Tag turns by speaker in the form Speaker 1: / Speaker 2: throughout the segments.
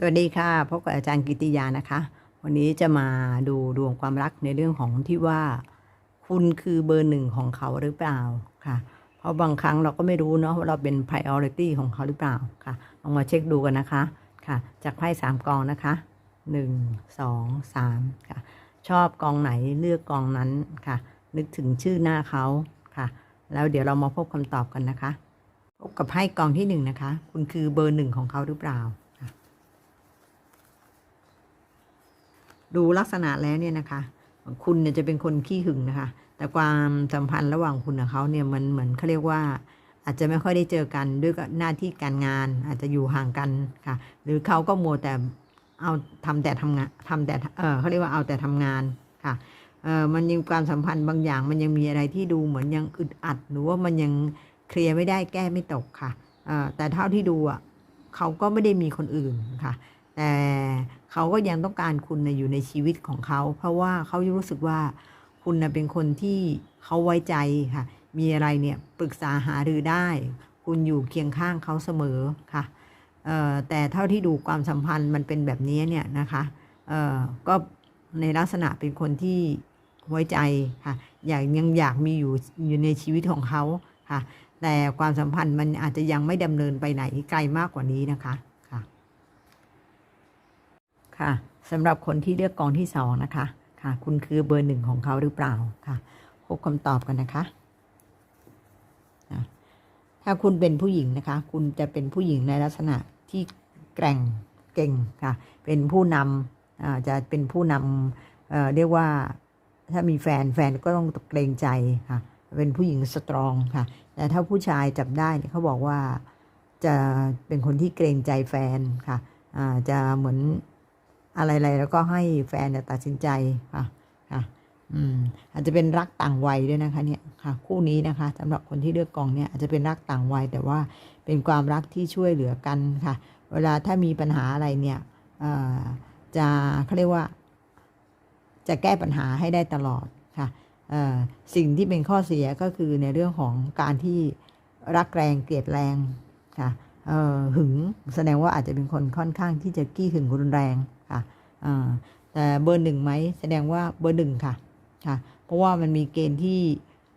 Speaker 1: สวัสดีค่ะพบกับอาจารย์กิติยานะคะ วันนี้จะมาดูดวงความรักในเรื่องของที่ว่า คุณคือเบอร์หนึ่งของเขาหรือเปล่าค่ะ เพราะบางครั้งเราก็ไม่รู้เนาะว่าเราเป็น priority ของเขาหรือเปล่าค่ะลองมาเช็คดูกันนะคะค่ะ จากไพ่สามกองนะคะหนึ่งสองสามค่ะ ชอบกองไหนเลือกกองนั้นค่ะ นึกถึงชื่อหน้าเขาค่ะ แล้วเดี๋ยวเรามาพบคำตอบกันนะคะพบกับไพ่กองที่หนึ่งนะคะ คุณคือเบอร์หนึ่งของเขาหรือเปล่าค่ะ ดูลักษณะแล้วเนี่ยนะคะ คุณเนี่ยจะเป็นคนขี้หึงนะคะ แต่ความสัมพันธ์ระหว่างคุณกับเขาเนี่ยมันเหมือนเขาเรียกว่า อาจจะไม่ค่อยได้เจอกันด้วยกับหน้าที่การงาน อาจจะอยู่ห่างกันค่ะ หรือเขาก็มัวแต่เอาทำแต่ทำงานทำแต่เออเขาเรียกว่าเอาแต่ทำงานค่ะเออมันยังความสัมพันธ์บางอย่าง มันยังมีอะไรที่ดูเหมือนยังอึดอัด หรือว่ามันยังเคลียร์ไม่ได้แก้ไม่ตกค่ะเออแต่เท่าที่ดูอะเขาก็ไม่ได้มีคนอื่นค่ะ แต่เขาก็ยังต้องการคุณนะอยู่ในชีวิตของเขา เพราะว่าเขารู้สึกว่าคุณนะเป็นคนที่เขาไว้ใจค่ะ มีอะไรเนี่ยปรึกษาหารือได้ คุณอยู่เคียงข้างเขาเสมอค่ะแต่เท่าที่ดูความสัมพันธ์มันเป็นแบบนี้เนี่ยนะคะก็ในลักษณะเป็นคนที่ไว้ใจค่ะอยากยังอยากมีอยู่อยู่ในชีวิตของเขาค่ะ แต่ความสัมพันธ์มันอาจจะยังไม่ดำเนินไปไหนไกลมากกว่านี้นะคะ ค่ะสำหรับคนที่เลือกกองที่สองนะคะค่ะ คุณคือเบอร์หนึ่งของเขาหรือเปล่าค่ะพบคำตอบกันนะคะถ้าคุณเป็นผู้หญิงนะคะ คุณจะเป็นผู้หญิงในลักษณะที่แกร่งเก่งค่ะ เป็นผู้นำจะเป็นผู้นำเเรียกว่าถ้ามีแฟนแฟนก็ต้องเกรงใจค่ะ เป็นผู้หญิงสตรองค่ะ แต่ถ้าผู้ชายจับได้เขาบอกว่าจะเป็นคนที่เกรงใจแฟนค่ะจะเหมือน อะไรๆแล้วก็ให้แฟนเนี่ยตัดสินใจค่ะค่ะอืมอาจจะเป็นรักต่างวัยด้วยนะคะเนี่ยค่ะ คู่นี้นะคะสำหรับคนที่เลือกกองเนี่ยอาจจะเป็นรักต่างวัย แต่ว่าเป็นความรักที่ช่วยเหลือกันค่ะ เวลาถ้ามีปัญหาอะไรเนี่ยจะเขาเรียกว่า จะแก้ปัญหาให้ได้ตลอดค่ะสิ่งที่เป็นข้อเสียก็คือในเรื่องของการที่รักแรงเกลียดแรงค่ะหึงแสดงว่าอาจจะเป็นคนค่อนข้างที่จะกี้หึงรุนแรง ค่ะแต่เบอร์หนึ่งไหมแสดงว่าเบอร์หนึ่งค่ะค่ะ เพราะว่ามันมีเกณฑ์ที่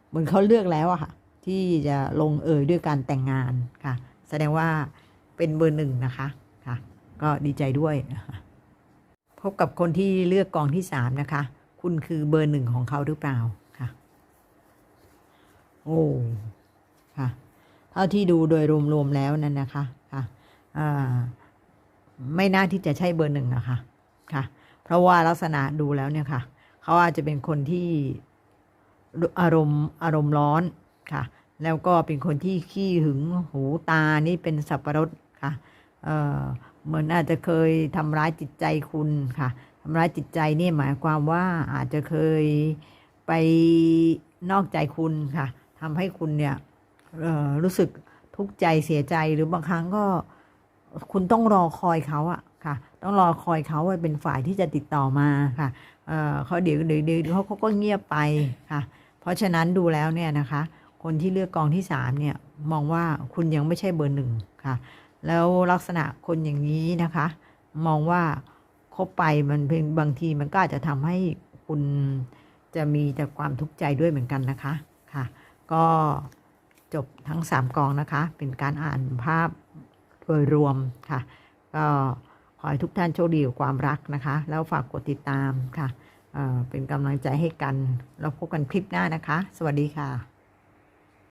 Speaker 1: เหมือนเขาเลือกแล้วอะค่ะ ที่จะลงเอยด้วยการแต่งงานค่ะ แสดงว่าเป็นเบอร์หนึ่งนะคะค่ะ ก็ดีใจด้วยนะคะพบกับคนที่เลือกกองที่สามนะคะ คุณคือเบอร์หนึ่งของเขาหรือเปล่าค่ะ โอ้ค่ะ เท่าที่ดูโดยรวมๆแล้วนั่นนะคะค่ะอ่า ไม่น่าที่จะใช่เบอร์หนึ่งนะคะค่ะ เพราะว่าลักษณะดูแล้วเนี่ยค่ะ เขาอาจจะเป็นคนที่อารมณ์อารมณ์ร้อนค่ะ แล้วก็เป็นคนที่ขี้หึงหูตานี่เป็นสับประรดค่ะเออเหมือนอาจจะเคยทำร้ายจิตใจคุณค่ะทำร้ายจิตใจนี่หมายความว่าอาจจะเคยไปนอกใจคุณค่ะทำให้คุณเนี่ยเออรู้สึกทุกข์ใจเสียใจหรือบางครั้งก็ คุณต้องรอคอยเขาอะค่ะ ต้องรอคอยเขาว่าเป็นฝ่ายที่จะติดต่อมาค่ะเออเขาเดี๋ยวเดี๋ยวเดี๋ยวเขาเขาก็เงียบไปค่ะ เพราะฉะนั้นดูแล้วเนี่ยนะคะ คนที่เลือกกองที่สามเนี่ยมองว่าคุณยังไม่ใช่เบอร์หนึ่งค่ะ แล้วลักษณะคนอย่างนี้นะคะ มองว่าคบไปมันเป็นบางทีมันก็อาจจะทำให้คุณจะมีแต่ความทุกข์ใจด้วยเหมือนกันนะคะค่ะ ก็จบทั้งสามกองนะคะ เป็นการอ่านภาพ ยรวมค่ะก็ขอให้ทุกท่านโชคดีกับความรักนะคะ แล้วฝากกดติดตามค่ะเเป็นกำลังใจให้กัน เราพบกันคลิปหน้านะคะ สวัสดีค่ะ